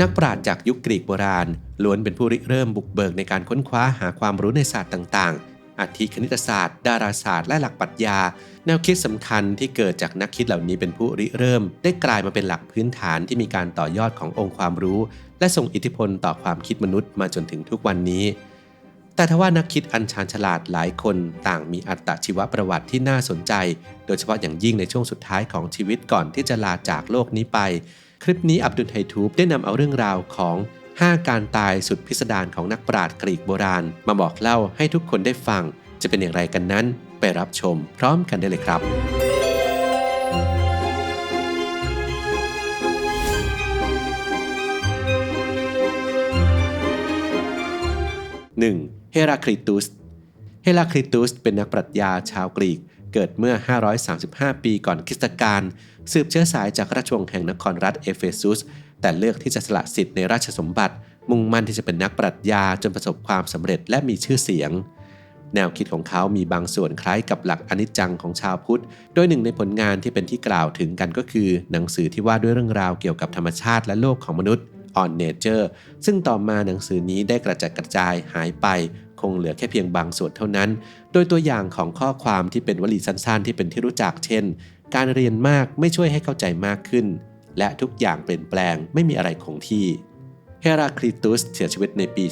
นักปราชญ์จากยุคกรีกโบราณ ล้วนเป็นผู้ริเริ่มบุกเบิกในการค้นคว้าหาความรู้ในศาสตร์ต่างๆ อาทิคณิตศาสตร์ ดาราศาสตร์ และหลักปรัชญา แนวคิดสำคัญที่เกิดจากนักคิดเหล่านี้เป็นผู้ริเริ่ม ได้กลายมาเป็นหลักพื้นฐานที่มีการต่อยอดขององค์ความรู้ และส่งอิทธิพลต่อความคิดมนุษย์มาจนถึงทุกวันนี้ แต่ทว่านักคิดอันชาญฉลาดหลายคนต่างมีอัตชีวประวัติที่น่าสนใจ โดยเฉพาะอย่างยิ่งในช่วงสุดท้ายของชีวิตก่อนที่จะลาจากโลกนี้ไป คลิปนี้อับดุลไททูบได้นำเอาเรื่องราวของ 5 การตายสุดพิสดารของนักปราชญ์กรีกโบราณ มาบอกเล่าให้ทุกคนได้ฟัง จะเป็นอย่างไรกันนั้น ไปรับชมพร้อมกันได้เลยครับ 1. เฮราคลิตุส เฮราคลิตุสเป็นนักปรัชญาชาวกรีก เกิดเมื่อ 535 ปีก่อนคริสตกาลสืบเชื้อสายจากราชวงศ์แห่งนครรัฐเอเฟซุส แต่เลือกที่จะสละสิทธิ์ในราชสมบัติ มุ่งมั่นที่จะเป็นนักปรัชญาจนประสบความสำเร็จและมีชื่อเสียง แนวคิดของเขามีบางส่วนคล้ายกับหลักอนิจจังของชาวพุทธ โดยหนึ่งในผลงานที่เป็นที่กล่าวถึงกันก็คือ หนังสือที่ว่าด้วยเรื่องราวเกี่ยวกับธรรมชาติและโลกของมนุษย์ On Nature ซึ่งต่อมาหนังสือนี้ได้กระจัดกระจายหายไป คงเหลือแค่เพียงบางส่วนเท่านั้น โดยตัวอย่างของข้อความที่เป็นวลีสั้นๆ ที่เป็นที่รู้จักเช่น การเรียนมากไม่ช่วยให้เข้าใจมากขึ้น และทุกอย่างเปลี่ยนแปลงไม่มีอะไรคงที่เฮราคลิตุสเสียชีวิตในปี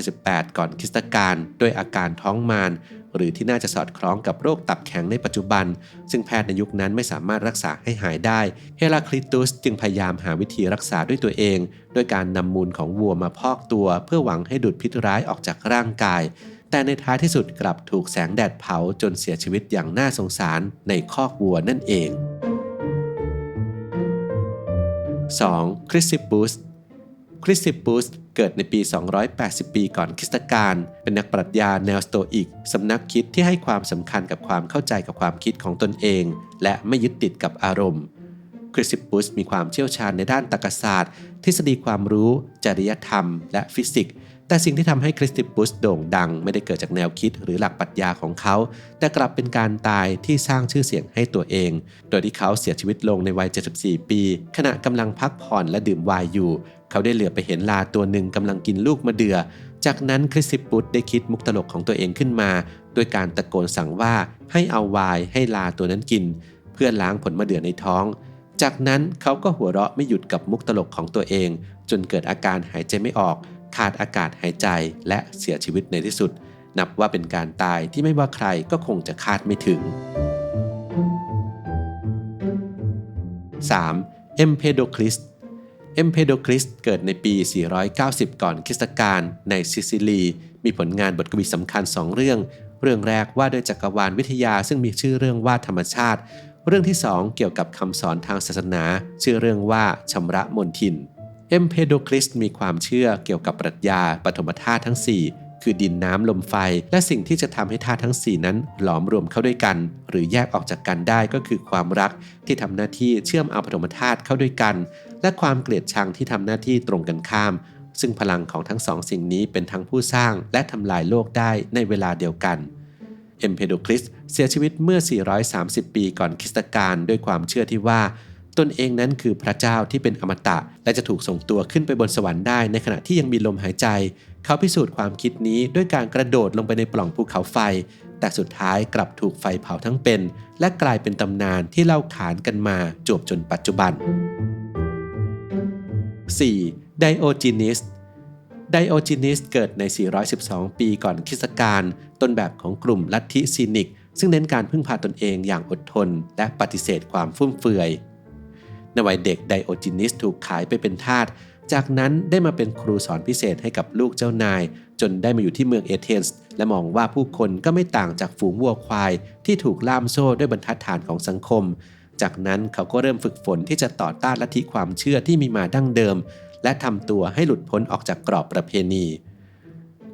478 ก่อนคริสตกาลด้วยอาการท้องมาร หรือที่น่าจะสอดคล้องกับโรคตับแข็งในปัจจุบัน ซึ่งแพทย์ในยุคนั้นไม่สามารถรักษาให้หายได้ เฮราคลิตุสจึงพยายามหาวิธีรักษาด้วยตัวเองโดยการนำมูลของวัวมาพอกตัว เพื่อหวังให้ดูดพิษร้ายออกจากร่างกาย แต่ในท้ายที่สุดกลับถูกแสงแดดเผาจนเสียชีวิตอย่างน่าสงสารในคอกวัวนั่นเอง 2. คริสซิปุส คริสซิปุสเกิดในปี 280 ปีก่อนคริสตกาล เป็นนักปรัชญาแนวสโตอิก สำนักคิดที่ให้ความสำคัญกับความเข้าใจกับความคิดของตนเอง และไม่ยึดติดกับอารมณ์ คริสซิปุสมีความเชี่ยวชาญในด้านตรรกศาสตร์ ทฤษฎีความรู้ จริยธรรม และฟิสิกส์ แต่สิ่งที่ทำให้คริสติปุสโด่งดัง ไม่ได้เกิดจากแนวคิดหรือหลักปรัชญาของเขา แต่กลับเป็นการตายที่สร้างชื่อเสียงให้ตัวเอง โดยที่เขาเสียชีวิตลงในวัย 74 ปี ขณะกำลังพักผ่อนและดื่มไวน์อยู่ เขาได้เหลือไปเห็นลาตัวหนึ่งกำลังกินลูกมะเดือ่อ จากนั้นคริสติปุสได้คิดมุกตลกของตัวเองขึ้นมาด้วยการตะโกนสั่งว่าให้เอาวน์ให้ลาตัวนั้นกิน เพื่อล้างผลมะเดื่อในท้อง จากนั้นเขาก็หัวเราะไม่หยุดกับมุกตลกของตัวเอง จนเกิดอาการหายใจไม่ออก ขาดอากาศหายใจและเสียชีวิตในที่สุด นับว่าเป็นการตายที่ไม่ว่าใครก็คงจะคาดไม่ถึง 3. เอมเพโดคลิส เอมเพโดคริสเกิดในปี 490 ก่อนคริสตกาลในซิซิลี มีผลงานบทกวีสำคัญสองเรื่อง เรื่องแรกว่าด้วยจักรวาลวิทยาซึ่งมีชื่อเรื่องว่าธรรมชาติ เรื่องที่สองเกี่ยวกับคำสอนทางศาสนา ชื่อเรื่องว่าชำระมนทิน เอมเพโดคริสมีความเชื่อเกี่ยวกับปรัชญาปฐมธาตุทั้ง 4 คือดินน้ำลมไฟ และสิ่งที่จะทำให้ธาตุทั้ง 4 นั้น หลอมรวมเข้าด้วยกัน หรือแยกออกจากกันได้ก็คือความรักที่ทำหน้าที่เชื่อมเอาปฐมธาตุเข้าด้วยกัน และความเกลียดชังที่ทำหน้าที่ตรงกันข้าม ซึ่งพลังของทั้งสองสิ่งนี้เป็นทั้งผู้สร้างและทำลายโลกได้ในเวลาเดียวกันเอมเพโดคลิสเสียชีวิตเมื่อ 430 ปีก่อนคริสตกาลด้วยความเชื่อที่ว่า ตนเองนั้นคือพระเจ้าที่เป็นอมตะ และจะถูกส่งตัวขึ้นไปบนสวรรค์ได้ในขณะที่ยังมีลมหายใจ เขาพิสูจน์ความคิดนี้ด้วยการกระโดดลงไปในปล่องภูเขาไฟ แต่สุดท้ายกลับถูกไฟเผาทั้งเป็น และกลายเป็นตำนานที่เล่าขานกันมาจวบจนปัจจุบัน 4. ไดโอจินิสไดโอจินิสเกิดใน 412 ปีก่อนคริสตกาลต้นแบบของกลุ่มลัทธิซีนิก ซึ่งเน้นการพึ่งพาตนเองอย่างอดทน และปฏิเสธความฟุ่มเฟือย ในวัยเด็กไดโอจินิสถูกขายไปเป็นทาส จากนั้นได้มาเป็นครูสอนพิเศษให้กับลูกเจ้านาย จนได้มาอยู่ที่เมืองเอเธนส์และมองว่าผู้คนก็ไม่ต่างจากฝูงวัวควาย ที่ถูกล่ามโซ่ด้วยบรรทัดฐานของสังคม จากนั้นเขาก็เริ่มฝึกฝนที่จะต่อต้านลัทธิความเชื่อที่มีมาดั้งเดิม และทำตัวให้หลุดพ้นออกจากกรอบประเพณี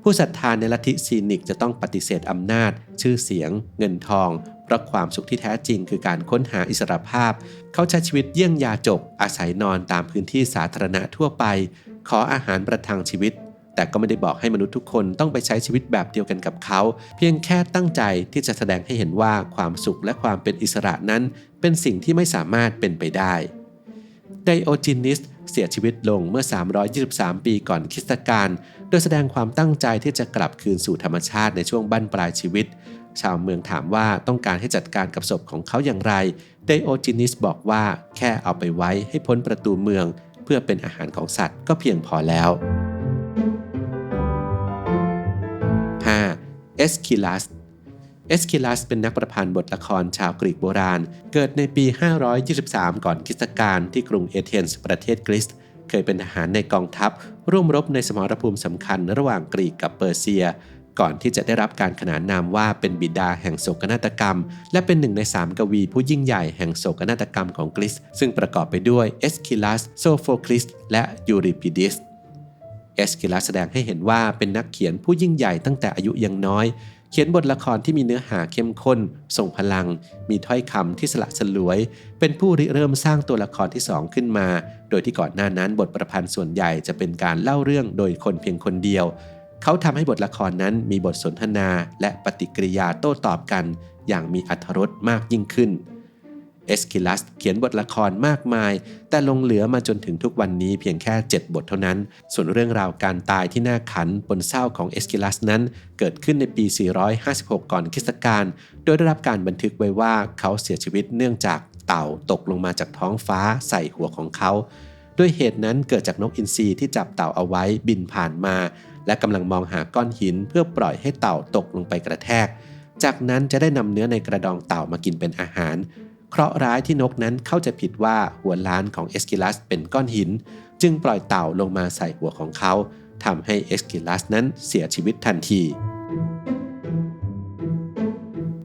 ผู้ศรัทธาในลัทธิซีนิกจะต้องปฏิเสธอำนาจ ชื่อเสียง เงินทอง เพราะความสุขที่แท้จริงคือการค้นหาอิสรภาพ เขาใช้ชีวิตเยี่ยงยาจก อาศัยนอนตามพื้นที่สาธารณะทั่วไป ขออาหารประทังชีวิต แต่ก็ไม่ได้บอกให้มนุษย์ทุกคนต้องไปใช้ชีวิตแบบเดียวกันกับเขา เพียงแค่ตั้งใจที่จะแสดงให้เห็นว่าความสุขและความเป็นอิสระนั้น เป็นสิ่งที่ไม่สามารถเป็นไปได้ไดโอจินิสเสียชีวิตลงเมื่อ 323 ปีก่อนคริสตกาล โดยแสดงความตั้งใจที่จะกลับคืนสู่ธรรมชาติในช่วงบั้นปลายชีวิต ชาวเมืองถามว่าต้องการให้จัดการกับศพของเขาอย่างไร ไดโอจินิสบอกว่าแค่เอาไปไว้ให้พ้นประตูเมือง เพื่อเป็นอาหารของสัตว์ก็เพียงพอแล้ว 5. เอสคิลัสเอสคิลัสเป็นนักประพันธ์บทละครชาวกรีกโบราณ เกิดในปี 523 ก่อนคริสตกาลที่กรุงเอเธนส์ประเทศกรีซเคยเป็นทหารในกองทัพ ร่วมรบในสมรภูมิสำคัญระหว่างกรีกกับเปอร์เซีย ก่อนที่จะได้รับการขนานนามว่าเป็นบิดาแห่งโศกนาฏกรรม และเป็นหนึ่งในสามกวีผู้ยิ่งใหญ่แห่งโศกนาฏกรรมของกรีซซึ่งประกอบไปด้วยเอสคิลัสโซโฟคลิสและยูริปิดิสเอสคิลัสแสดงให้เห็นว่าเป็นนักเขียนผู้ยิ่งใหญ่ตั้งแต่อายุยังน้อย เขียนบทละครที่มีเนื้อหาเข้มข้นทรงพลัง มีถ้อยคำที่สละสลวย เป็นผู้ริเริ่มสร้างตัวละครที่สองขึ้นมา โดยที่ก่อนหน้านั้นบทประพันธ์ส่วนใหญ่จะเป็นการเล่าเรื่องโดยคนเพียงคนเดียว เขาทำให้บทละครนั้นมีบทสนทนาและปฏิกิริยาโต้ตอบกัน อย่างมีอรรถรสมากยิ่งขึ้น เอสคิลัสเขียนบทละครมากมาย แต่ลงเหลือมาจนถึงทุกวันนี้เพียงแค่ 7 บทเท่านั้น ส่วนเรื่องราวการตายที่น่าขันปนเศร้าของเอสคิลัสนั้น เกิดขึ้นในปี 456 ก่อนคริสตกาลโดยได้รับการบันทึกไว้ว่าเขาเสียชีวิตเนื่องจากเต่าตกลงมาจากท้องฟ้าใส่หัวของเขา ด้วยเหตุนั้นเกิดจากนกอินทรีที่จับเต่าเอาไว้บินผ่านมา และกำลังมองหาก้อนหินเพื่อปล่อยให้เต่าตกลงไปกระแทก จากนั้นจะได้นำเนื้อในกระดองเต่ามากินเป็นอาหาร เคราะห์ร้ายที่นกนั้นเข้าใจผิดว่าหัวล้านของเอสกิลัสเป็นก้อนหิน จึงปล่อยเต่าลงมาใส่หัวของเขาทำให้เอสกิลัสนั้นเสียชีวิตทันที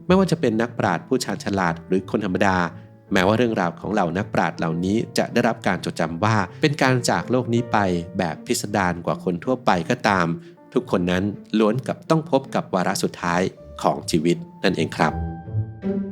ไม่ว่าจะเป็นนักปราชญ์ผู้ชาญฉลาดหรือคนธรรมดา แม้ว่าเรื่องราวของเหล่านักปราชญ์เหล่านี้จะได้รับการจดจำว่า เป็นการจากโลกนี้ไปแบบพิสดารกว่าคนทั่วไปก็ตาม ทุกคนนั้นล้วนกับต้องพบกับวาระสุดท้ายของชีวิตนั่นเองครับ